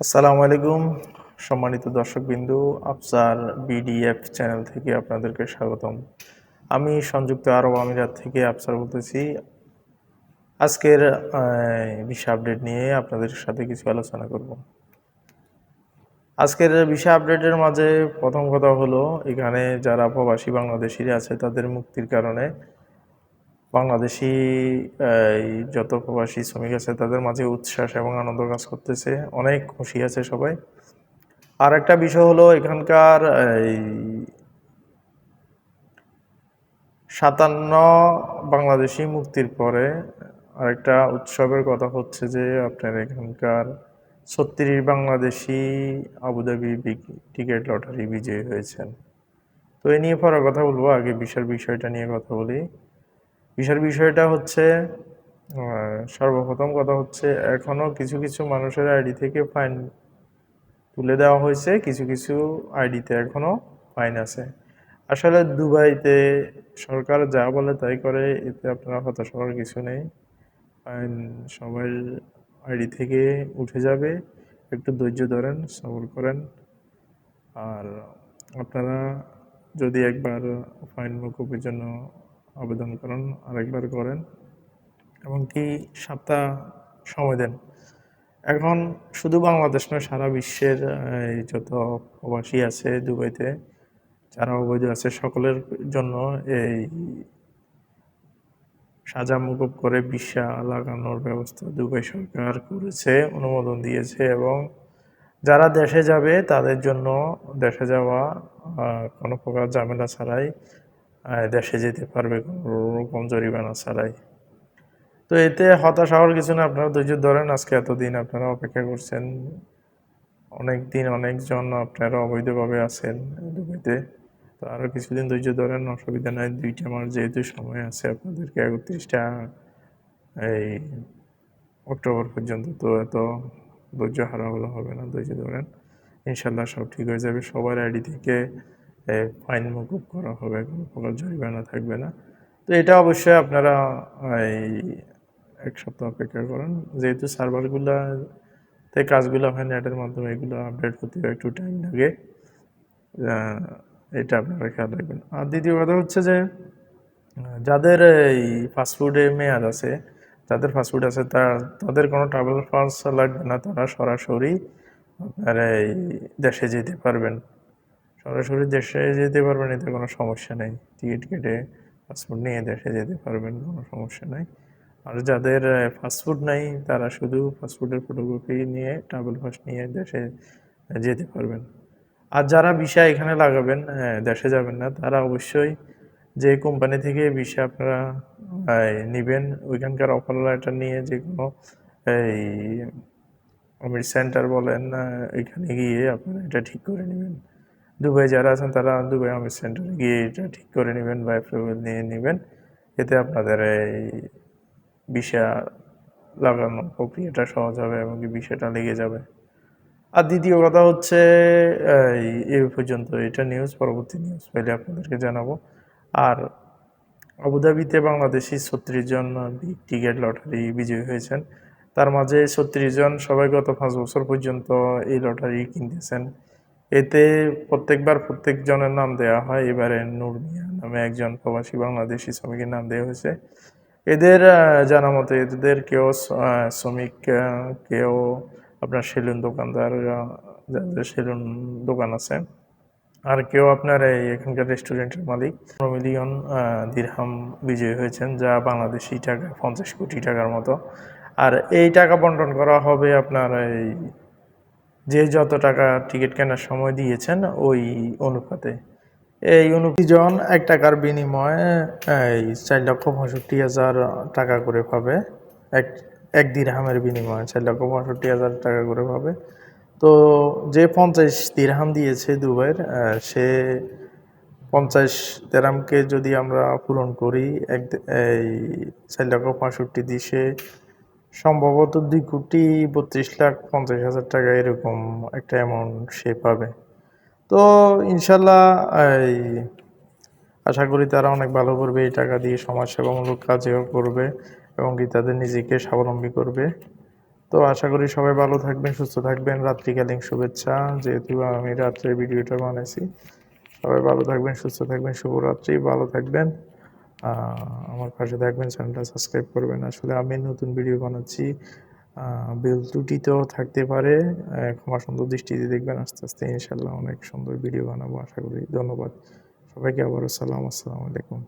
আসসালামু আলাইকুম, সম্মানিত দর্শকবিন্দু, আফসার বিডিএফ চ্যানেল থেকে আপনাদেরকে স্বাগতম। আমি সংযুক্ত আরব আমিরাত থেকে আফসার বলতেছি। আজকের বিষয় আপডেট নিয়ে আপনাদের সাথে কিছু আলোচনা করব। আজকের বিষয় আপডেটের মাঝে প্রথম কথা হলো, এখানে যারা প্রবাসী বাংলাদেশিরা আছে, তাদের মুক্তির কারণে বাংলাদেশি যত প্রবাসী শ্রমিক আছে, তাদের মাঝে উচ্ছ্বাস এবং আনন্দ কাজ করতেছে। অনেক খুশি আছে সবাই। আর একটা বিষয় হলো এখানকার সাতান্ন বাংলাদেশি মুক্তির পরে আরেকটা উৎসবের কথা হচ্ছে যে, আপনার এখানকার ছত্রিশ বাংলাদেশি আবুধাবি টিকিট লটারি বিজয়ী হয়েছেন। তো এ নিয়ে পরে কথা বলব, আগে বিশাল বিষয়টা নিয়ে কথা বলি। বিশাল বিষয়টা হচ্ছে সর্বপ্রথম কথা হচ্ছে এখনও কিছু কিছু মানুষের আইডি থেকে ফাইন তুলে দেওয়া হয়েছে, কিছু কিছু আইডিতে এখনও ফাইন আছে। আসলে দুবাইতে সরকার যা বলে তাই করে, এতে আপনারা হতাশ হওয়ার কিছু নেই। ফাইন সবার আইডি থেকে উঠে যাবে। একটু ধৈর্য ধরেন সবর করেন। আর আপনারা যদি একবার ফাইন মকুবের জন্য আবেদন করেন, আরেকবার করেন এমনকি সপ্তাহ সময় দেন। এখন শুধু বাংলাদেশ নয়, সারা বিশ্বের যত প্রবাসী আছে দুবাইতে, যারা অবৈধ আছে সকলের জন্য এই সাজা মুকুব করে বিশা লাগানোর ব্যবস্থা দুবাই সরকার করেছে, অনুমোদন দিয়েছে এবং যারা দেশে যাবে তাদের জন্য দেশে যাওয়া কোনো প্রকার ঝামেলা ছাড়াই দেশে যেতে পারবে কোনো রকম জরিমানা ছাড়াই। তো এতে হতাশ হওয়ার কিছু না, আপনারা ধৈর্য ধরেন, আজকে এতদিন আপনারা অপেক্ষা করছেন। অনেক দিন অনেকজন আপনারা অবৈধভাবে আছেন দুবাইতে। তো আরও কিছুদিন ধৈর্য ধরেন, অসুবিধা নাই, দুইটা মাস যেহেতু সময় আছে আপনাদেরকে একত্রিশটা, এই অক্টোবর পর্যন্ত তো এত ধৈর্য হারা হলে হবে না, ধৈর্য ধরেন। ইনশাল্লাহ সব ঠিক হয়ে যাবে। সবার আইডি থেকে ফাইন মুকুব করা হবে, কোনো প্রকার জরিমানা থাকবে না। তো এটা অবশ্যই আপনারা এই এক সপ্তাহ অপেক্ষা করেন। যেহেতু সার্ভারগুলোতে কাজগুলো হয়, নেটের মাধ্যমে এগুলো আপডেট হতে একটু টাইম লাগে এটা আপনারা খেয়াল রাখবেন। আর দ্বিতীয় কথা হচ্ছে যে, যাদের এই ফাস্টফুডে মেয়াদ আছে, যাদের ফাস্টফুড আছে তার তাদের কোনো ট্রাভেল পাস লাগবে না, তারা সরাসরি আপনার এই দেশে যেতে পারবেন। সরাসরি দেশে যেতে পারবেন এতে কোনো সমস্যা নেই। টিকিট কেটে পাসপোর্ট নিয়ে দেশে যেতে পারবেন কোনো সমস্যা নেই। আর যাদের ফাস্টফুড নাই তারা শুধু ফাস্টফুডের ফটোকপি নিয়ে ট্রাভেল পাস নিয়ে দেশে যেতে পারবেন। আর যারা ভিসা এখানে লাগাবেন হ্যাঁ, দেশে যাবেন না তারা অবশ্যই যে কোম্পানি থেকে ভিসা আপনারা নেবেন ওইখানকার অফার লেটার নিয়ে যে কোনো এই আমির সেন্টার বলেন এখানে গিয়ে আপনারা এটা ঠিক করে নেবেন। দুবাই যারা আছেন তারা দুবাই আমির সেন্টারে গিয়ে এটা ঠিক করে নেবেন বা অ্যাপ্রুভাল নিয়ে নেবেন। এতে আপনাদের এই বিষা লাগানোর প্রক্রিয়াটা সহজ হবে এবং কি ভিসাটা লেগে যাবে। আর দ্বিতীয় কথা হচ্ছে, এই পর্যন্ত এটা নিউজ পরবর্তী নিউজ পেলে আপনাদেরকে জানাব। আর আবুধাবিতে বাংলাদেশি ছত্রিশ জন বিগ টিকেট লটারি বিজয়ী হয়েছেন। তার মাঝে ছত্রিশ জন সবাই গত পাঁচ বছর পর্যন্ত এই লটারি কিনতেছেন। এতে প্রত্যেকবার প্রত্যেক জনের নাম দেওয়া হয়। এবারে নূর মিয়া নামে একজন প্রবাসী বাংলাদেশি শ্রমিকের নাম দেওয়া হয়েছে। এদের জানা মতে এদের কেউ শ্রমিক কেউ আপনার সেলুন দোকানদার যাদের সেলুন দোকান আছে। আর কেউ আপনার এই এখানকার রেস্টুরেন্টের মালিক। পনেরো মিলিয়ন দিরহাম বিজয়ী হয়েছেন, যা বাংলাদেশি টাকা, পঞ্চাশ কোটি টাকার মতো। আর এই টাকা বন্টন করা হবে আপনার এই যে যত টাকা টিকিট কেনার সময় দিয়েছেন, ওই অনুপাতে। এই জন এক টাকার বিনিময়ে, এই চার লক্ষ পঁয়ষট্টি হাজার টাকা করে পাবে। এক এক দিরহামের বিনিময়ে চার লক্ষ পঁয়ষট্টি হাজার টাকা করে পাবে। তো যে পঞ্চাশ দিরহাম দিয়েছে দুবাইয়ের সে পঞ্চাশ দেরামকে যদি আমরা পূরণ করি, এক এই চার লক্ষ পঁয়ষট্টি দিয়ে সম্ভবত দুই কোটি বত্রিশ লাখ পঞ্চাশ হাজার টাকা এরকম একটা অ্যামাউন্ট সে পাবে। তো ইনশাল্লাহ, এই আশা করি তারা অনেক ভালো করবে, এই টাকা দিয়ে সমাজসেবামূলক কাজেও করবে এবং কি তাদের নিজেকে স্বাবলম্বী করবে। তো আশা করি সবাই ভালো থাকবেন, সুস্থ থাকবেন, রাত্রিকালীন শুভেচ্ছা। যেহেতু আমি রাত্রে ভিডিওটা বানাইছি, সবাই ভালো থাকবেন, সুস্থ থাকবেন, শুভরাত্রি, ভালো থাকবেন। আমার পাশে থাকবেন চ্যানেলটা সাবস্ক্রাইব করবেন। আসলে আমি নতুন ভিডিও বানাচ্ছি বিল ত্রুটিতেও থাকতে পারে। ক্ষমা সুন্দর দৃষ্টিতে দেখবেন, আস্তে আস্তে ইনশাল্লাহ অনেক সুন্দর ভিডিও বানাবো, আশা করি। ধন্যবাদ। সবাইকে আবারও সালাম আসসালামু আলাইকুম।